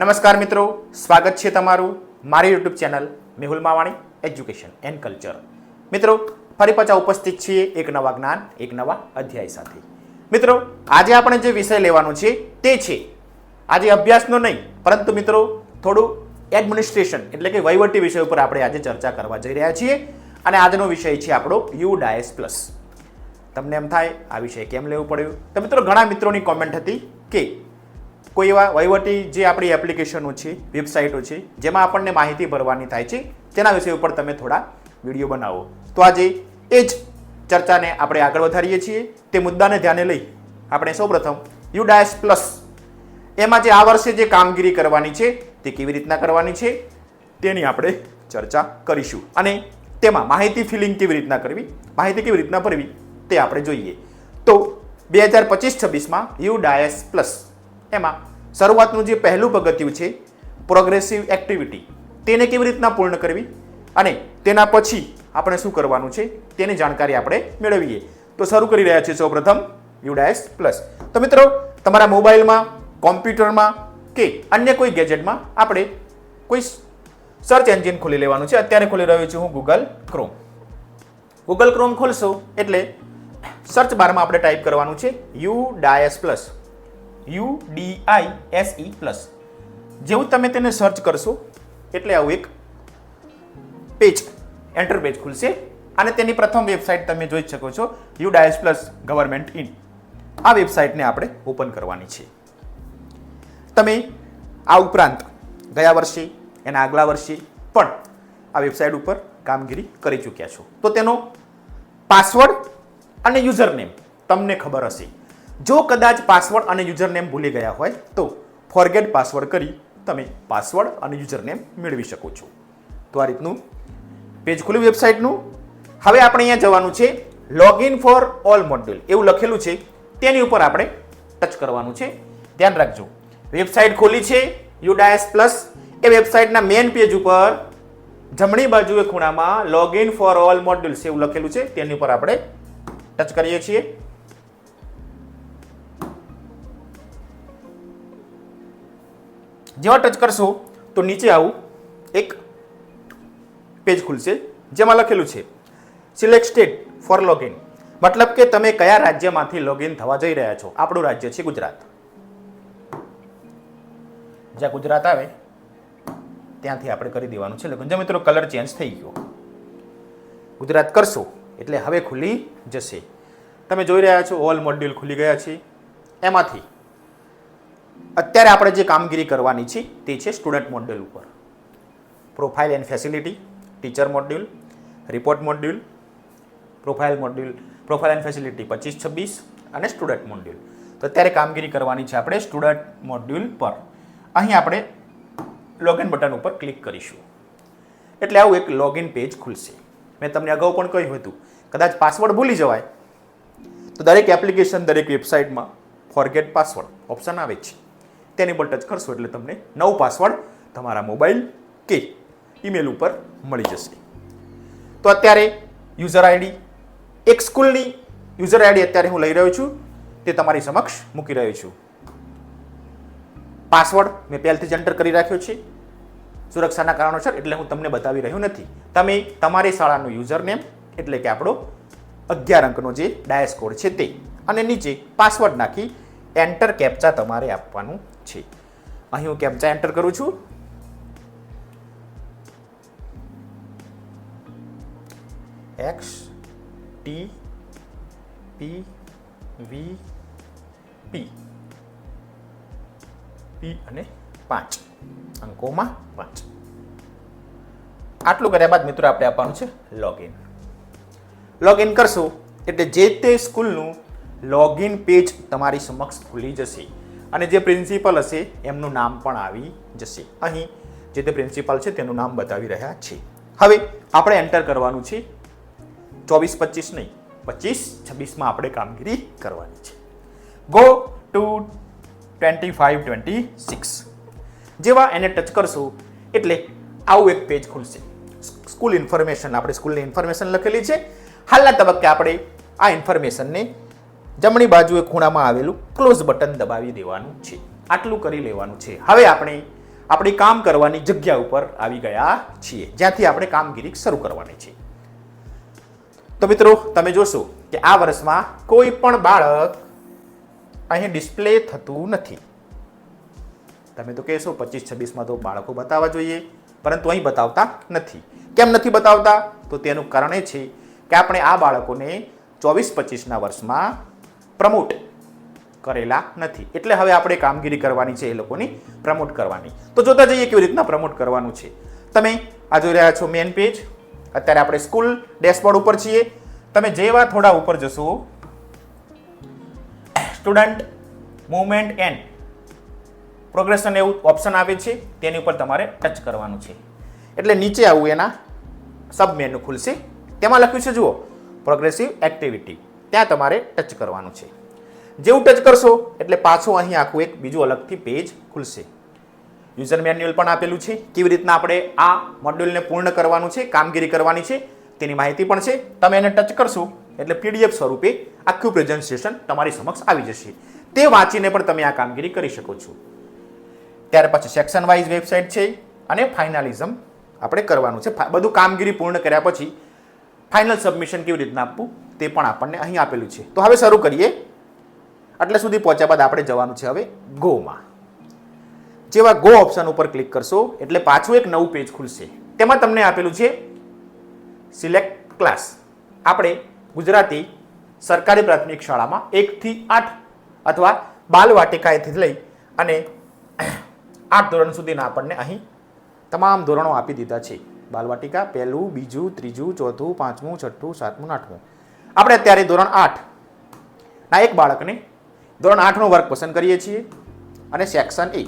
નમસ્કાર મિત્રો, સ્વાગત છે તમારું મારી YouTube channel Mehul Mavani education and culture મિત્રો, ફરી પાછા ઉપસ્થિત છીએ એક નવા જ્ઞાન, એક નવા અધ્યાય સાથે. મિત્રો, આજે આપણે જે વિષય લેવાનો છે તે છે, આજે અભ્યાસનો નહીં, પરંતુ મિત્રો, થોડું એડમિનિસ્ટ્રેશન એટલે કે વહીવટી વિષય ઉપર આપણે આજે ચર્ચા કરવા જઈ રહ્યા છીએ અને આજનો વિષય છે આપણો યુ ડાયસ પ્લસ તમને એમ થાય, આ વિષય કેમ લેવું પડ્યું? તો મિત્રો, ઘણા મિત્રોની કોમેન્ટ હતી કે કોઈ એવા વહીવટી જે આપણી એપ્લિકેશનો છે, વેબસાઇટો છે, જેમાં આપણને માહિતી ભરવાની થાય છે, તેના વિષય ઉપર તમે થોડા વીડિયો બનાવો. તો આજે એ જ ચર્ચાને આપણે આગળ વધારીએ છીએ. તે મુદ્દાને ધ્યાને લઈ આપણે સૌપ્રથમ યુડાયસ પ્લસ એમાં જે આ વર્ષે જે કામગીરી કરવાની છે, તે કેવી રીતના કરવાની છે, તેની આપણે ચર્ચા કરીશું. અને તેમાં માહિતી ફિલિંગ કેવી રીતના કરવી, માહિતી કેવી રીતના ભરવી, તે આપણે જોઈએ. તો બે હજાર પચીસ છવ્વીસમાં યુ ડાયસ પ્લસ એમાં શરૂઆતનું જે પહેલું પગથિયું છે પ્રોગ્રેસિવ એક્ટિવિટી તેને કેવી રીતના પૂર્ણ કરવી અને તેના પછી આપણે શું કરવાનું છે, તેની જાણકારી આપણે મેળવીએ. તો શરૂ કરી રહ્યા છીએ સૌપ્રથમ યુડાયસ પ્લસ તો મિત્રો, તમારા મોબાઈલમાં, કોમ્પ્યુટરમાં કે અન્ય કોઈ ગેજેટમાં આપણે કોઈ સર્ચ એન્જિન ખોલી લેવાનું છે. અત્યારે ખોલી રહ્યો છું હું ગૂગલ ક્રોમ ગૂગલ ક્રોમ ખોલશો એટલે સર્ચ બારમાં આપણે ટાઈપ કરવાનું છે U DISE plus U D I S E plus જેવું તમે તેને સર્ચ કરશો, એટલે આવું એક પેજ એન્ટર પેજ ખુલશે. અને તેની પ્રથમ વેબસાઇટ તમે જોઈ શકો છો U DISE plus government in આ વેબસાઇટને આપણે ઓપન કરવાની છે. તમે આ ઉપરાંત ગયા વર્ષે, એના આગલા વર્ષે પણ આ વેબસાઇટ ઉપર કામગીરી કરી ચૂક્યા છો. તો તેનો પાસવર્ડ અને યુઝર નેમ તમને ખબર હશે. જો કદાચ પાસવર્ડ અને યુઝરનેમ ભૂલી ગયા હોય તો ફોરગેટ પાસવર્ડ કરી તમે પાસવર્ડ અને યુઝરનેમ મેળવી શકો છો. તો આ રીતનું પેજ ખુલ્યું વેબસાઇટનું હવે આપણે અહીંયા જવાનું છે લોગિન ફોર ઓલ મોડ્યુલ એવું લખેલું છે. તેની ઉપર આપણે ટચ કરવાનું છે. ધ્યાન રાખજો. વેબસાઇટ ખોલી છે યુડાયસ પ્લસ એ વેબસાઇટના મેઇન પેજ ઉપર જમણી બાજુએ ખૂણામાં લોગિન ફોર ઓલ મોડ્યુલ્સ એવું લખેલું છે. તેની ઉપર આપણે ટચ કરીએ છીએ. જેવા ટચ કરશો તો નીચે આવું એક પેજ ખુલશે જેમાં લખેલું છે સિલેક્ટ સ્ટેટ ફોર લોગિન મતલબ કે તમે કયા રાજ્યમાંથી લોગિન થવા જઈ રહ્યા છો? આપણું રાજ્ય છે ગુજરાત. જ્યાં ગુજરાત આવે, ત્યાંથી આપણે કરી દેવાનું છે લગ્ન જો મિત્રો કલર ચેન્જ થઈ ગયો, ગુજરાત કરશો એટલે હવે ખુલી જશે. તમે જોઈ રહ્યા છો ઓલ મોડ્યુલ ખુલી ગયા છે. એમાંથી અત્યારે આપણે જે કામગીરી કરવાની છે તે છે સ્ટુડન્ટ મોડ્યુલ ઉપર. Profile and facility, teacher module, report module, profile module, profile and facility પચીસ, છવ્વીસ અને સ્ટુડન્ટ મોડ્યુલ. તો અત્યારે કામગીરી કરવાની છે આપણે સ્ટુડન્ટ મોડ્યુલ પર. અહીં આપણે લોગિન બટન ઉપર ક્લિક કરીશું. એટલે આવું એક લોગિન પેજ ખુલશે. મેં તમને અગાઉ પણ કહ્યું હતું, કદાચ પાસવર્ડ ભૂલી જવાય. તો દરેક એપ્લિકેશન દરેક વેબસાઇટમાં ફોરગેટ પાસવર્ડ ઓપ્શન આવે છે. તેની પર ટચ કરશો એટલે તમને નવો પાસવર્ડ તમારા મોબાઈલ કે ઈમેલ ઉપર મળી જશે. તો અત્યારે યુઝર આઈડી, એક સ્કૂલની યુઝર આઈડી અત્યારે હું લઈ રહ્યો છું. તે તમારી સમક્ષ મૂકી રહ્યો છું. પાસવર્ડ મેં પહેલથી જ એન્ટર કરી રાખ્યો છે. સુરક્ષાના કારણોસર એટલે હું તમને બતાવી રહ્યો નથી. તમે તમારી શાળાનું યુઝર નેમ એટલે કે આપણો અગિયાર અંકનો જે ડાયસ કોડ છે તે. અને નીચે પાસવર્ડ નાખી એન્ટર કેપ્ચા તમારે આપવાનું છે. અહીં હું કેપ્ચા એન્ટર કરું છું. એક્સ ટી પી વી પી પી અને પાંચ. અંકોમાં પાંચ. આટલું કર્યા બાદ મિત્રો આપણે આપવાનું છે લોગિન લોગિન કરશો. એટલે જે તે સ્કૂલનું લોગિન પેજ તમારી સમક્ષ ખુલી જશે અને જે પ્રિન્સિપલ હશે એમનું નામ પણ આવી જશે. અહીં જે તે પ્રિન્સિપલ છે તેનું નામ બતાવી રહ્યા છે. હવે આપણે એન્ટર કરવાનું છે. ચોવીસ પચીસ નહીં, પચીસ છવ્વીસમાં આપણે કામગીરી કરવાની છે. Go to twenty five twenty six જેવા એને ટચ કરશો એટલે આવું એક પેજ ખુલશે. સ્કૂલ ઇન્ફોર્મેશન, આપણે સ્કૂલની ઇન્ફોર્મેશન લખેલી છે. હાલના તબક્કે આપણે આ ઇન્ફોર્મેશનને જમણી બાજુએ ખૂણામાં આવેલું ક્લોઝ બટન દબાવી દેવાનું છે. આટલું કરી લેવાનું છે. હવે આપણે આપણી કામ કરવાની જગ્યા ઉપર આવી ગયા છીએ. જ્યાંથી આપણે કામગીરી શરૂ કરવાની છે. તો મિત્રો, તમે જોશો કે આ વર્ષમાં કોઈ પણ બાળક અહીં ડિસ્પ્લે થતું નથી. તમે તો કહેશો પચીસ છવ્વીસમાં તો બાળકો બતાવવા જોઈએ, પરંતુ અહીં બતાવતા નથી. કેમ નથી બતાવતા? તો તેનું કારણ એ છે કે આપણે આ બાળકોને ચોવીસ પચીસના વર્ષમાં પ્રમોટ કરેલા નથી. એટલે હવે આપણે કામગીરી કરવાની છે એ લોકોની પ્રમોટ કરવાની. તો જોતા જઈએ કેવી રીતના પ્રમોટ કરવાનું છે. તમે આ જોઈ રહ્યા છો મેન પેજ અત્યારે આપણે સ્કૂલ ડેશબોર્ડ ઉપર છીએ. તમે જેવા થોડા ઉપર જશો. સ્ટુડન્ટ મુવમેન્ટ એન્ડ પ્રોગ્રેશન એવું ઓપ્શન આવે છે. તેની ઉપર તમારે ટચ કરવાનું છે. એટલે નીચે આવું એના સબ મેનુ ખુલશે. તેમાં લખ્યું છે, જુઓ પ્રોગ્રેસિવ એક્ટિવિટી ત્યાં તમારે ટચ કરવાનું છે. જેવું ટચ કરશો એટલે પાછું અહીં આખું એક બીજું અલગથી પેજ ખુલશે. યુઝર મેન્યુઅલ પણ આપેલું છે. કેવી રીતના આપણે આ મોડ્યુલને પૂર્ણ કરવાનું છે, કામગીરી કરવાની છે, તેની માહિતી પણ છે. તમે એને ટચ કરશો એટલે પીડીએફ સ્વરૂપે આખું પ્રેઝન્ટેશન તમારી સમક્ષ આવી જશે. તે વાંચીને પણ તમે આ કામગીરી કરી શકો છો. ત્યાર પછી સેક્શન વાઇઝ વેબસાઇટ છે અને ફાઇનાલિઝમ આપણે કરવાનું છે. બધું કામગીરી પૂર્ણ કર્યા પછી ફાઇનલ સબમિશન કેવી રીતના આપવું? તે પણ આપણને અહીં આપેલું છે. તો હવે શરૂ કરીએ. એટલે સુધી પહોંચ્યા બાદ આપણે જવાનું છે હવે ગોમાં. જેવા ગો ઓપ્શન ઉપર ક્લિક કરશો, એટલે પાછું એક નવું પેજ ખુલશે. તેમાં તમને આપેલું છે સિલેક્ટ ક્લાસ આપણે ગુજરાતી સરકારી પ્રાથમિક શાળામાં એકથી આઠ અથવા બાલવાટિકાએથી લઈ અને આઠ ધોરણ સુધીના આપણને અહીં તમામ ધોરણો આપી દીધા છે. બાલવાટિકા પહેલું, બીજું, ત્રીજું, ચોથું, પાંચમું, છઠ્ઠું, સાતમું, આઠમું. આપણે અત્યારે ધોરણ આઠ. ના, એક બાળકને ધોરણ આઠનો વર્ગ પસંદ કરીએ છીએ અને સેક્શન એ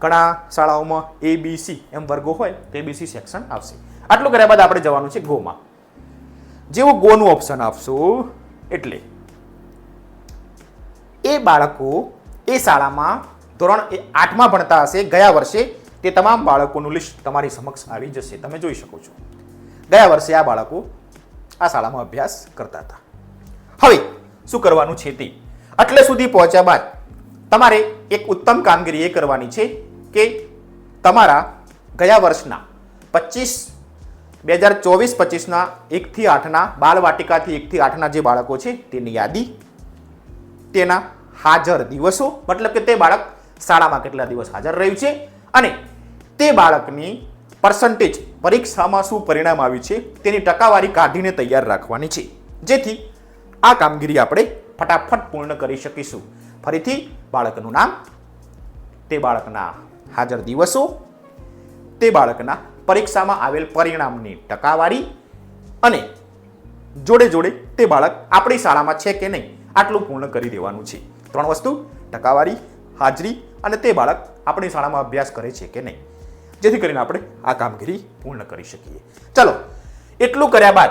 ઘણા શાળાઓમાં એ બી સી એમ વર્ગો હોય, તો એ બી સી સેક્શન આવશે. આટલું કર્યા બાદ આપણે જવાનું છે ગોમાં. જેવું ગોનું ઓપ્શન આપશો, એટલે એ બાળકો એ શાળામાં ધોરણ એ આઠમાં ભણતા હશે, ગયા વર્ષે તે તમામ બાળકોનું લિસ્ટ તમારી સમક્ષ આવી જશે. તમે જોઈ શકો છો. ગયા વર્ષે આ બાળકો આ શાળામાં અભ્યાસ કરતા હતા. હવે, શું કરવાનું છે તે? એટલે સુધી પહોંચ્યા બાદ તમારે એક ઉત્તમ કામગીરી એ કરવાની છે કે તમારા ગયા વર્ષના પચીસ બે હજાર ચોવીસ, પચીસના એકથી આઠના, બાલવાટિકાથી એકથી આઠના જે બાળકો છે તેની યાદી, તેના હાજર દિવસો, મતલબ કે તે બાળક શાળામાં કેટલા દિવસ હાજર રહ્યું છે અને તે બાળકની પર્સન્ટેજ પરીક્ષામાં શું પરિણામ આવ્યું છે તેની ટકાવારી કાઢીને તૈયાર રાખવાની છે. જેથી આ કામગીરી આપણે ફટાફટ પૂર્ણ કરી શકીશું. ફરીથી બાળકનું નામ, તે બાળકના હાજર દિવસો, તે બાળકના પરીક્ષામાં આવેલ પરિણામની ટકાવારી અને જોડે જોડે તે બાળક આપણી શાળામાં છે કે નહીં, આટલું પૂર્ણ કરી દેવાનું છે. ત્રણ વસ્તુ, ટકાવારી, હાજરી અને તે બાળક આપણી શાળામાં અભ્યાસ કરે છે કે નહીં. જેથી કરીને આપણે આ કામગીરી પૂર્ણ કરી શકીએ. ચલો, એટલું કર્યા બાદ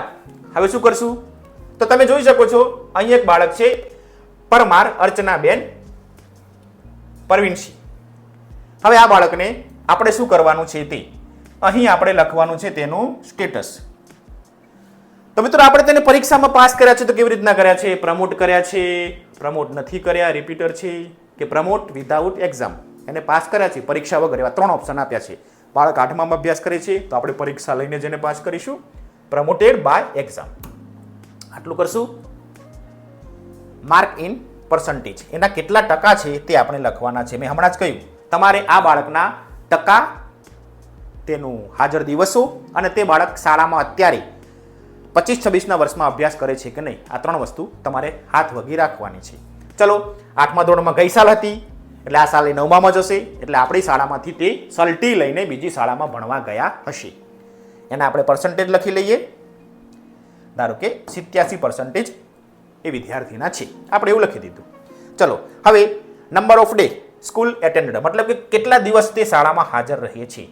હવે શું કરશું? તો તમે જોઈ શકો છો, અહીં એક બાળક છે, પરમાર અર્ચનાબેન પરવીનસિંહ. હવે આ બાળકને આપણે શું કરવાનું છે તે? અહીં આપણે લખવાનું છે તેનું સ્ટેટસ. તો મિત્રો, આપણે તેને પરીક્ષામાં પાસ કર્યા છે તો કેવી રીતના કર્યા છે? પ્રમોટ કર્યા છે, પ્રમોટ નથી કર્યા, રિપીટર છે કે પ્રમોટ વિધાઉટ એક્ઝામ. એને પાસ કર્યા છે, પરીક્ષા વગર એવા ત્રણ ઓપ્શન આપ્યા છે. બાળક આઠમામાં અભ્યાસ કરે છે, તો આપણે પરીક્ષા લઈને જેને પાસ કરીશું. પ્રમોટેડ બાય એક્ઝામ આટલું કરશું. માર્ક ઇન પર્સન્ટેજ એના કેટલા ટકા છે તે આપણે લખવાના છે. મેં હમણાં જ કહ્યું, તમારે આ બાળકના ટકા તેનું હાજર દિવસો અને તે બાળક શાળામાં અત્યારે પચીસ છવ્વીસના વર્ષમાં અભ્યાસ કરે છે કે નહીં? આ ત્રણ વસ્તુ તમારે હાથ વગી રાખવાની છે. ચલો, આઠમા ધોરણમાં ગઈ સાલ હતી. એટલે આ સાલે નવમામાં જશે. એટલે આપણી શાળામાંથી તે સલટી લઈને બીજી શાળામાં ભણવા ગયા હશે. એના આપણે પર્સન્ટેજ લખી લઈએ. ધારો કે સિત્યાસી પર્સન્ટેજ એ વિદ્યાર્થીના છે. આપણે એવું લખી દીધું. ચલો, હવે number of day school attended મતલબ કે કેટલા દિવસ તે શાળામાં હાજર રહીએ છીએ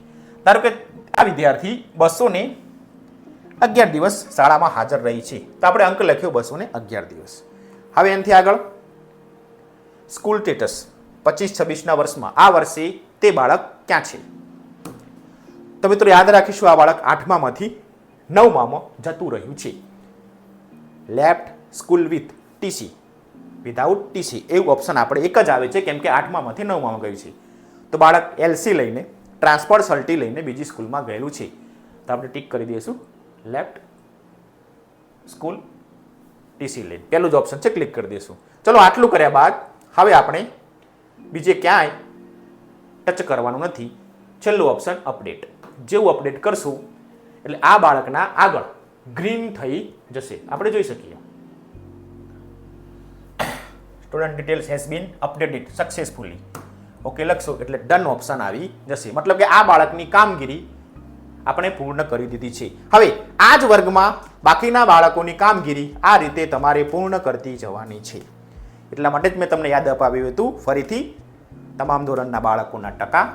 ધારો કે આ વિદ્યાર્થી બસો ને અગિયાર દિવસ શાળામાં હાજર રહી છે. તો આપણે અંક લખ્યો બસો ને અગિયાર દિવસ. હવે એનાથી આગળ. સ્કૂલ સ્ટેટસ પચીસ છવ્વીસના વર્ષમાં. આ વર્ષે તે બાળક ક્યાં છે? તો મિત્રો યાદ રાખીશું આ બાળક આઠમામાંથી નવમામાં જતું રહ્યું છે. Left school with TC without TC એવું ઓપ્શન આપણે એક જ આવે છે કેમ કે આઠમામાંથી નવમામાં ગયું છે. તો બાળક એલસી લઈને ટ્રાન્સફર સલ્ટી લઈને બીજી સ્કૂલમાં ગયેલું છે. તો આપણે ટીક કરી દઈશું. લેફ્ટ સ્કૂલ ટીસી લઈને. પહેલું જ ઓપ્શન છે ક્લિક કરી દઈશું. ચલો આટલું કર્યા બાદ હવે આપણે બીજે ક્યાંય ટચ કરવાનું નથી. છેલ્લું ઓપ્શન અપડેટ જેવું અપડેટ કરશું, એટલે આ બાળકના આગળ ગ્રીન થઈ જશે. આપણે જોઈ શકીએ. Student details has been updated successfully okay લખશો, એટલે ડન ઓપ્શન આવી જશે. મતલબ કે આ બાળકની કામગીરી આપણે પૂર્ણ કરી દીધી છે. હવે, આ જ વર્ગમાં બાકીના બાળકોની કામગીરી આ રીતે તમારે પૂર્ણ કરતી જવાની છે. એટલા માટે જ મેં તમને યાદ અપાવ્યું હતું. ફરીથી તમામ ધોરણના બાળકોના ટકા,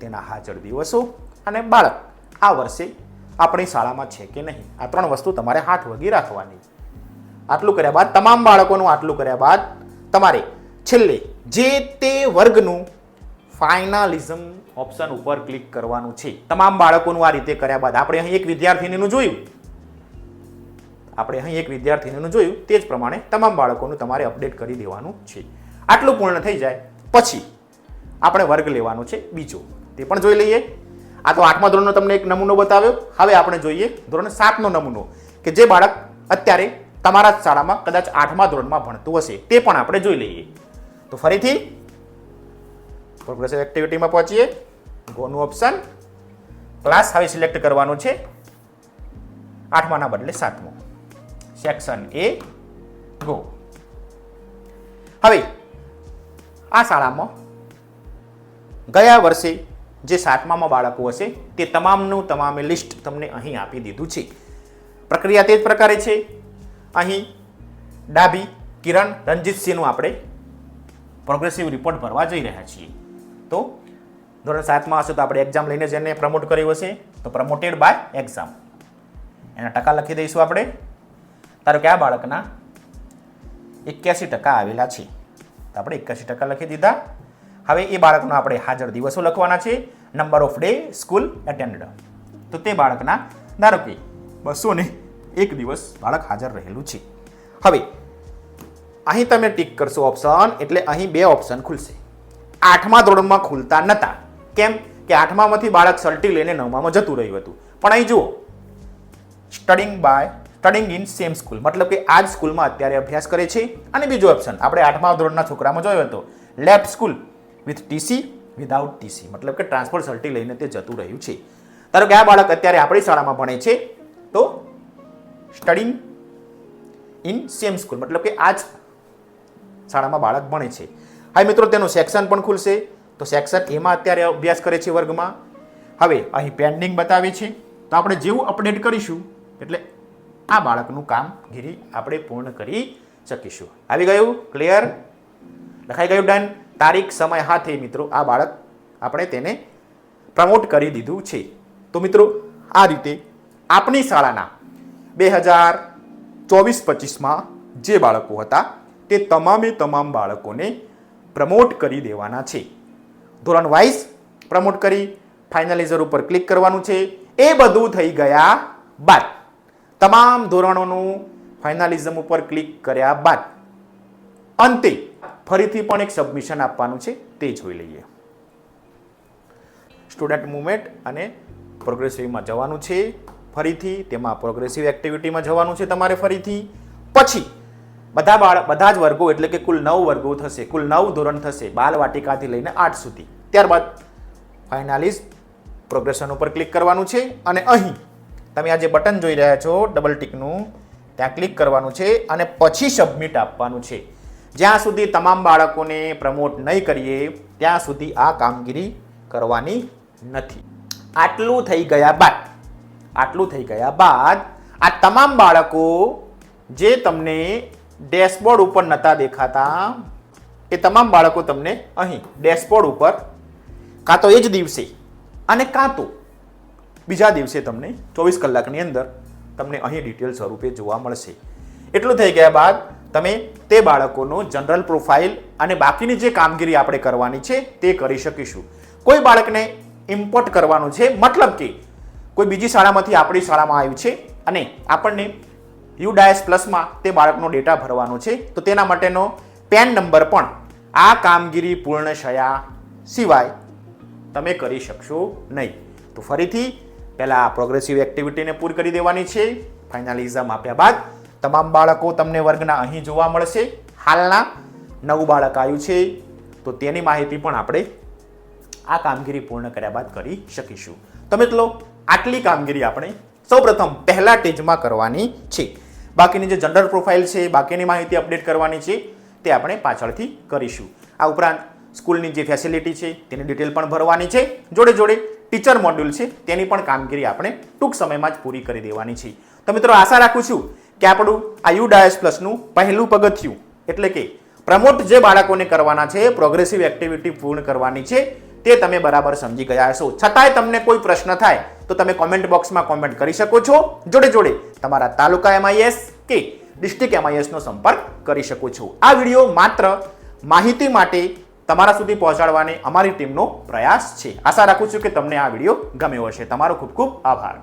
તેના હાજર દિવસો અને બાળક. આ વર્ષે આપણી શાળામાં છે કે નહીં? આ ત્રણ વસ્તુ તમારે હાથ વગી રાખવાની. આટલું કર્યા બાદ, તમામ બાળકોનું આટલું કર્યા બાદ તમારે છેલ્લે જે તે વર્ગનું ફાઇનાલિઝમ ઓપ્શન ઉપર ક્લિક કરવાનું છે. તમામ બાળકોનું આ રીતે કર્યા બાદ આપણે અહીં એક વિદ્યાર્થીનીનું જોયું. આપણે અહીં એક વિદ્યાર્થીનીનું જોયું તે જ પ્રમાણે તમામ બાળકોનું તમારે અપડેટ કરી દેવાનું છે. આટલું પૂર્ણ થઈ જાય, પછી આપણે વર્ગ લેવાનો છે બીજો. તે પણ જોઈ લઈએ. આ તો આઠમા ધોરણનો તમને એક નમૂનો બતાવ્યો. હવે આપણે જોઈએ ધોરણ સાતનો નમૂનો, કે જે બાળક અત્યારે તમારા જ શાળામાં કદાચ આઠમા ધોરણમાં ભણતું હશે, તે પણ આપણે જોઈ લઈએ. તો ફરીથી પ્રોગ્રેસિવ એક્ટિવિટીમાં પહોંચીએ. ગોનું ઓપ્શન ક્લાસ હવે સિલેક્ટ કરવાનું છે. આઠમાના બદલે સાતમો. Section A go. હવે, આ શાળામાં ગયા વર્ષે જે સાતમામાં બાળકો હશે, તે તમામનું તમામે લિસ્ટ તમને અહીં આપી દીધું છે. પ્રક્રિયા તે જ પ્રકારે છે. અહીં ડાભી કિરણ રણજીતસિંહનું આપણે પ્રોગ્રેસિવ રિપોર્ટ ભરવા જઈ રહ્યા છીએ. તો ધોરણ સાતમાં હશે તો આપણે એક્ઝામ લઈને જેને પ્રમોટ કર્યું હશે. તો પ્રમોટેડ બાય એક્ઝામ એના ટકા લખી દઈશું આપણે. ધારો કે આ બાળકના? એક્યાસી ટકા આવેલા છે. તો આપણે એક્યાસી ટકા લખી દીધા. હવે એ બાળકનો આપણે હાજર દિવસો લખવાના છે. Number of day school attend તો તે બાળકના, ધારો કે બસો ને એક દિવસ બાળક હાજર રહેલું છે. હવે, અહીં તમે ટીક કરશો ઓપ્શન એટલે અહીં બે ઓપ્શન ખુલશે. આઠમા ધોરણમાં ખુલતા નહોતા કેમ? કે આઠમામાંથી બાળક સલટી લઈને નવમામાં જતું રહ્યું હતું. પણ અહીં જુઓ. Studying by studying in same school મતલબ કે આ જ સ્કૂલમાં અત્યારે અભ્યાસ કરે છે. અને બીજો ઓપ્શન આપણે આઠમા ધોરણના છોકરામાં જોયો હતો. Left school with TC without TC મતલબ કે ટ્રાન્સફર સર્ટી લઈને તે જતું રહ્યું છે. ધારો કે આ બાળક અત્યારે આપણી શાળામાં ભણે છે, તો સ્ટડિંગ ઇન સેમ સ્કૂલ મતલબ કે આ જ શાળામાં બાળક ભણે છે. હવે મિત્રો, તેનું સેક્શન પણ ખુલશે. તો સેક્શન એમાં અત્યારે અભ્યાસ કરે છે વર્ગમાં. હવે અહીં પેન્ડિંગ બતાવે છે. તો આપણે જેવું અપડેટ કરીશું, એટલે આ બાળકનું કામગીરી આપણે પૂર્ણ કરી શકીશું. આવી ગયું? ક્લિયર લખાઈ ગયું ડન તારીખ, સમય, હાથે મિત્રો આ બાળક આપણે તેને પ્રમોટ કરી દીધું છે. તો મિત્રો, આ રીતે આપણી શાળાના બે હજાર ચોવીસ પચીસમાં જે બાળકો હતા, તે તમામે તમામ બાળકોને પ્રમોટ કરી દેવાના છે. ધોરણ વાઇઝ પ્રમોટ કરી ફાઇનલાઇઝર ઉપર ક્લિક કરવાનું છે. એ બધું થઈ ગયા બાદ. તમામ ધોરણોનું ફાઇનાલિઝમ ઉપર ક્લિક કર્યા બાદ અંતે ફરીથી પણ એક સબમિશન આપવાનું છે, તે જોઈ લઈએ. સ્ટુડન્ટ મુવમેન્ટ અને પ્રોગ્રેસિવમાં જવાનું છે, ફરીથી તેમાં પ્રોગ્રેસિવ એક્ટિવિટીમાં જવાનું છે તમારે ફરીથી. પછી બધા બાળ, બધા જ વર્ગો એટલે કે કુલ નવ વર્ગો થશે, કુલ નવ ધોરણ થશે, બાલ વાટિકાથી લઈને આઠ સુધી. ત્યારબાદ ફાઇનાલિસ્ટ પ્રોગ્રેશન ઉપર ક્લિક કરવાનું છે અને અહીં તમે આ જે બટન જોઈ રહ્યા છો ડબલ ટિકનું ત્યાં ક્લિક કરવાનું છે અને પછી સબમિટ આપવાનું છે. જ્યાં સુધી તમામ બાળકોને પ્રમોટ નહીં કરીએ, ત્યાં સુધી આ કામગીરી કરવાની નથી. આટલું થઈ ગયા બાદ, આટલું થઈ ગયા બાદ, આ તમામ બાળકો જે તમને ડેશબોર્ડ ઉપર નહોતા દેખાતા, એ તમામ બાળકો તમને અહીં ડેશબોર્ડ ઉપર કાં તો એ જ દિવસે અને કાં તો બીજા દિવસે તમને ચોવીસ કલાકની અંદર તમને અહીં ડિટેલ સ્વરૂપે જોવા મળશે. એટલું થઈ ગયા બાદ તમે તે બાળકોનો જનરલ પ્રોફાઇલ અને બાકીની જે કામગીરી આપણે કરવાની છે તે કરી શકીશું. કોઈ બાળકને ઇમ્પોર્ટ કરવાનું છે, મતલબ કે કોઈ બીજી શાળામાંથી આપણી શાળામાં આવ્યું છે અને આપણને યુ ડાયસ પ્લસમાં તે બાળકનો ડેટા ભરવાનો છે, તો તેના માટેનો પેન નંબર પણ આ કામગીરી પૂર્ણ થયા સિવાય તમે કરી શકશો નહીં. તો ફરીથી પહેલાં આ પ્રોગ્રેસિવ એક્ટિવિટીને પૂરી કરી દેવાની છે. ફાઇનલિઝમ આપ્યા બાદ તમામ બાળકો તમને વર્ગના અહીં જોવા મળશે. હાલના નવું બાળક આવ્યું છે. તો તેની માહિતી પણ આપણે આ કામગીરી પૂર્ણ કર્યા બાદ કરી શકીશું. તો મિત્રો, આટલી કામગીરી આપણે સૌપ્રથમ પહેલા સ્ટેજમાં કરવાની છે. બાકીની જે જનરલ પ્રોફાઇલ છે, બાકીની માહિતી અપડેટ કરવાની છે, તે આપણે પાછળથી કરીશું. આ ઉપરાંત સ્કૂલની જે ફેસિલિટી છે, તેની ડિટેલ પણ ભરવાની છે. જોડે જોડે ટીચર મોડ્યુલ છે, તેની પણ કામગીરી આપણે ટૂંક સમયમાં જ પૂરી કરી દેવાની છે. તો મિત્રો, આશા રાખું છું કે આપણું આ યુ ડાયસ પ્લસનું પહેલું પગથિયું એટલે કે પ્રમોટ જે બાળકોને કરવાના છે, પ્રોગ્રેસિવ એક્ટિવિટી પૂર્ણ કરવાની છે, તે તમે બરાબર સમજી ગયા હશો. છતાંય તમને કોઈ પ્રશ્ન થાય, તો તમે કોમેન્ટ બોક્સમાં કોમેન્ટ કરી શકો છો. જોડે જોડે તમારા તાલુકા એમઆઈએસ કે ડિસ્ટ્રિક્ટ એમઆઈએસનો સંપર્ક કરી શકો છો. આ વીડિયો માત્ર માહિતી માટે તમારા સુધી પહોંચાડવાની અમારી ટીમનો પ્રયાસ છે. આશા રાખું છું કે તમને આ વીડિયો ગમ્યો હશે. તમારો ખૂબ ખૂબ આભાર.